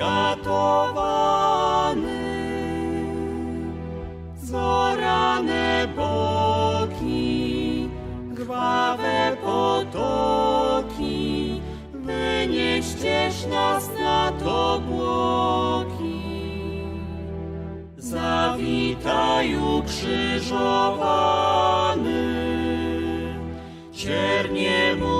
Skatowany, zorane boki, krwawe potoki, wynieściesz nas nad obłoki. Zawitaju krzyżowany, cierniemu.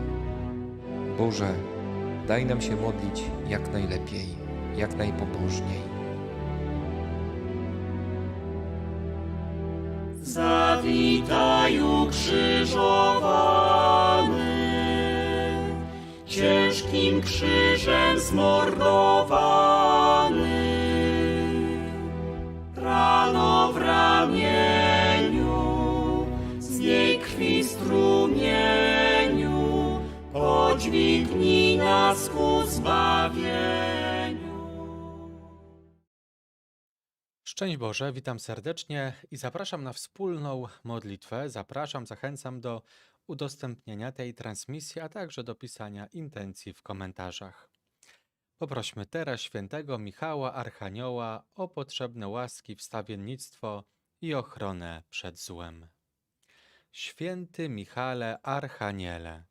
Boże, daj nam się modlić jak najlepiej, jak najpobożniej. Zawitaju krzyżowany, ciężkim krzyżem zmordowany. Podźwignij nas ku zbawieniu. Szczęść Boże, witam serdecznie i zapraszam na wspólną modlitwę. Zapraszam, zachęcam do udostępnienia tej transmisji, a także do pisania intencji w komentarzach. Poprośmy teraz świętego Michała Archanioła o potrzebne łaski, wstawiennictwo i ochronę przed złem. Święty Michale Archaniele,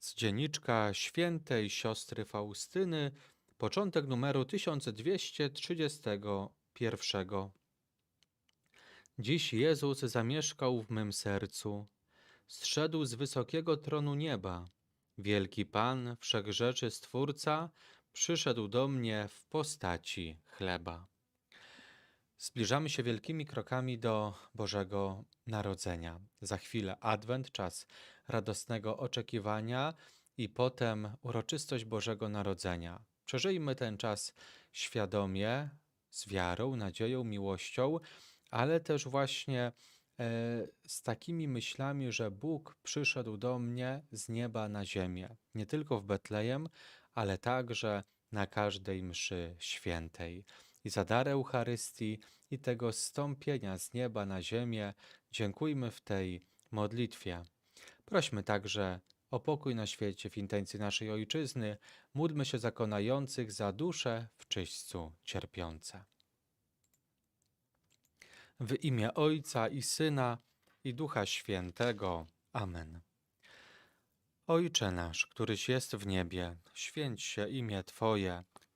Z dzienniczka świętej siostry Faustyny, początek numeru 1231. Dziś Jezus zamieszkał w mym sercu, zszedł z wysokiego tronu nieba. Wielki Pan, wszechrzeczy Stwórca, przyszedł do mnie w postaci chleba. Zbliżamy się wielkimi krokami do Bożego Narodzenia. Za chwilę Adwent, czas radosnego oczekiwania i potem uroczystość Bożego Narodzenia. Przeżyjmy ten czas świadomie, z wiarą, nadzieją, miłością, ale też właśnie e, z takimi myślami, że Bóg przyszedł do mnie z nieba na ziemię. Nie tylko w Betlejem, ale także na każdej mszy świętej. I za dar Eucharystii i tego stąpienia z nieba na ziemię dziękujmy w tej modlitwie. Prośmy także o pokój na świecie w intencji naszej Ojczyzny. Módlmy się za konających, za dusze w czyśćcu cierpiące. W imię Ojca i Syna i Ducha Świętego. Amen. Ojcze nasz, któryś jest w niebie, święć się imię Twoje,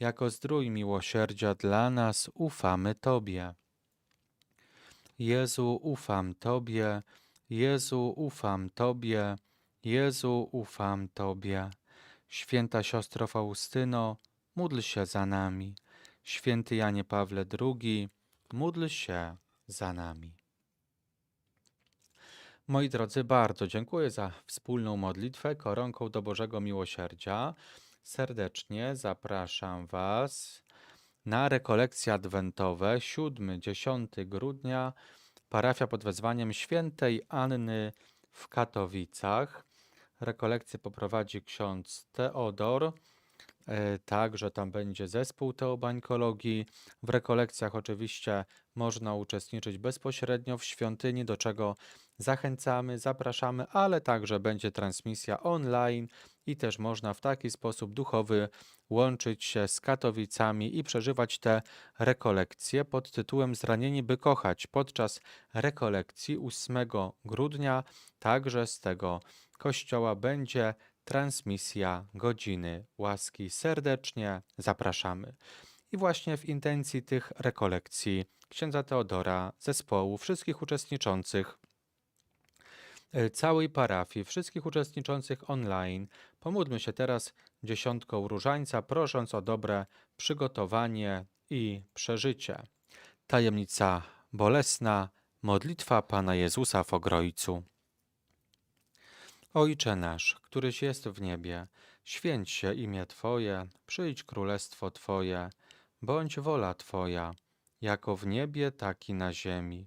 jako zdrój miłosierdzia dla nas, ufamy Tobie. Jezu, ufam Tobie, Jezu, ufam Tobie, Jezu, ufam Tobie. Święta siostro Faustyno, módl się za nami. Święty Janie Pawle II, módl się za nami. Moi drodzy, bardzo dziękuję za wspólną modlitwę koronką do Bożego Miłosierdzia. Serdecznie zapraszam Was na rekolekcje adwentowe 7-10 grudnia parafia pod wezwaniem świętej Anny w Katowicach. Rekolekcję poprowadzi ksiądz Teodor. E, Także tam będzie zespół teobańkologii. W rekolekcjach oczywiście można uczestniczyć bezpośrednio w świątyni, do czego zachęcamy, zapraszamy, ale także będzie transmisja online i też można w taki sposób duchowy łączyć się z Katowicami i przeżywać te rekolekcje pod tytułem Zranieni by kochać. Podczas rekolekcji 8 grudnia także z tego kościoła będzie transmisja godziny łaski. Serdecznie zapraszamy. I właśnie w intencji tych rekolekcji księdza Teodora, zespołu, wszystkich uczestniczących, całej parafii, wszystkich uczestniczących online, pomódlmy się teraz dziesiątką różańca, prosząc o dobre przygotowanie i przeżycie. Tajemnica bolesna, modlitwa Pana Jezusa w Ogrojcu. Ojcze nasz, któryś jest w niebie, święć się imię Twoje, przyjdź królestwo Twoje, bądź wola Twoja, jako w niebie, tak i na ziemi.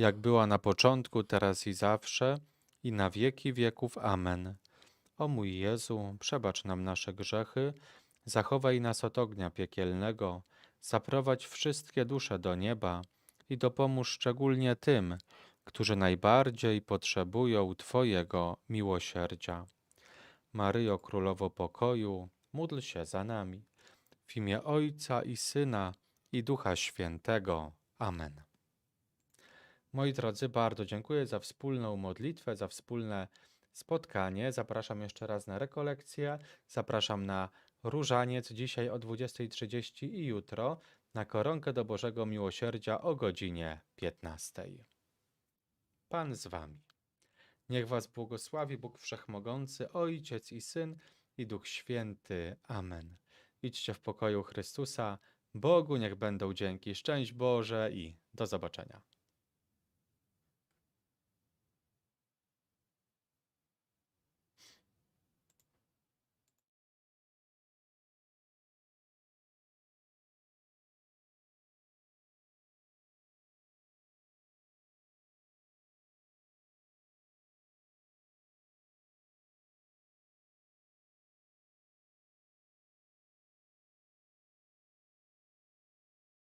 jak była na początku, teraz i zawsze, i na wieki wieków. Amen. O mój Jezu, przebacz nam nasze grzechy, zachowaj nas od ognia piekielnego, zaprowadź wszystkie dusze do nieba i dopomóż szczególnie tym, którzy najbardziej potrzebują Twojego miłosierdzia. Maryjo Królowo Pokoju, módl się za nami. W imię Ojca i Syna i Ducha Świętego. Amen. Moi drodzy, bardzo dziękuję za wspólną modlitwę, za wspólne spotkanie. Zapraszam jeszcze raz na rekolekcję, zapraszam na różaniec dzisiaj o 20.30 i jutro na koronkę do Bożego Miłosierdzia o godzinie 15. Pan z Wami. Niech Was błogosławi Bóg Wszechmogący, Ojciec i Syn i Duch Święty. Amen. Idźcie w pokoju Chrystusa. Bogu niech będą dzięki. Szczęść Boże i do zobaczenia.